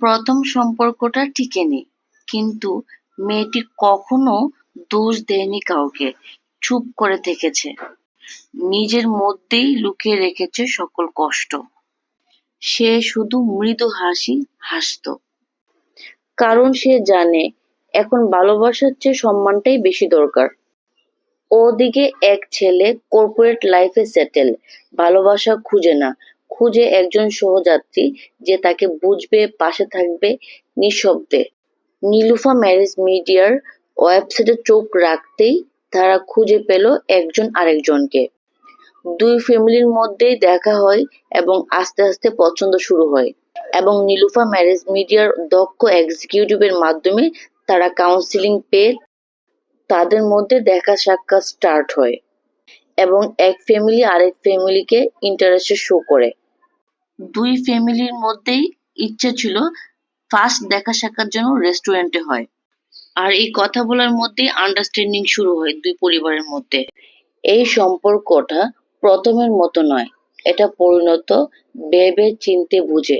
প্রথম সম্পর্কটা টিকেনি কিন্তু মেয়েটি কখনো দোষ দেয়নি কাউকে, চুপ করে থেকেছে। নিজের মধ্যেই লুকিয়ে রেখেছে সকল কষ্ট। সে শুধু মৃদু হাসি হাসতো। কারণ সে জানে, এখন ভালোবাসার চেয়ে সম্মানটাই বেশি দরকার। ওদিকে এক ছেলে কর্পোরেট লাইফে সেটেল ভালোবাসা খুঁজে না খুঁজে একজন সহযাত্রী যে তাকে বুঝবে, পাশে থাকবে নিঃশব্দে। নীলুফা ম্যারেজ মিডিয়ার ওয়েবসাইটে চোখ রাখতেই তারা খুঁজে পেল একজন আরেকজনকে। দুই ফ্যামিলির মধ্যেই দেখা হয় এবং আস্তে আস্তে পছন্দ শুরু হয় এবং নীলুফা ম্যারেজ মিডিয়ার দক্ষ এক্সিকিউটিভের মাধ্যমে তারা কাউন্সিলিং পেয়ে তাদের মধ্যে দেখা সাক্ষাৎ স্টার্ট হয় এবং এক ফ্যামিলি আরেক ফ্যামিলিকে ইন্টারেস্ট শো করে। দুই ফ্যামিলির মধ্যেই ইচ্ছা ছিল ফার্স্ট দেখা সাক্ষাৎ যেন রেস্টুরেন্টে হয়। আর এই কথা বলার মধ্যেই আন্ডারস্ট্যান্ডিং শুরু হয় দুই পরিবারের মধ্যে। এই সম্পর্কটা প্রথমের মতো নয়, এটা পরিণত ভেবে চিনতে বুঝে।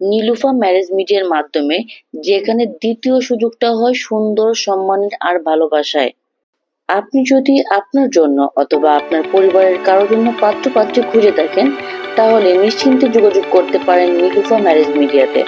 নীলুফা ম্যারেজ মিডিয়ার মাধ্যমে যেখানে দ্বিতীয় সুযোগটা হয় সুন্দর, সম্মানের আর ভালোবাসায়। আপনি যদি আপনার জন্য অথবা আপনার পরিবারের কারোর জন্য পাত্র পাত্রী খুঁজে থাকেন তাহলে নিশ্চিন্তে যোগাযোগ করতে পারেন নীলুফা ম্যারেজ মিডিয়াতে।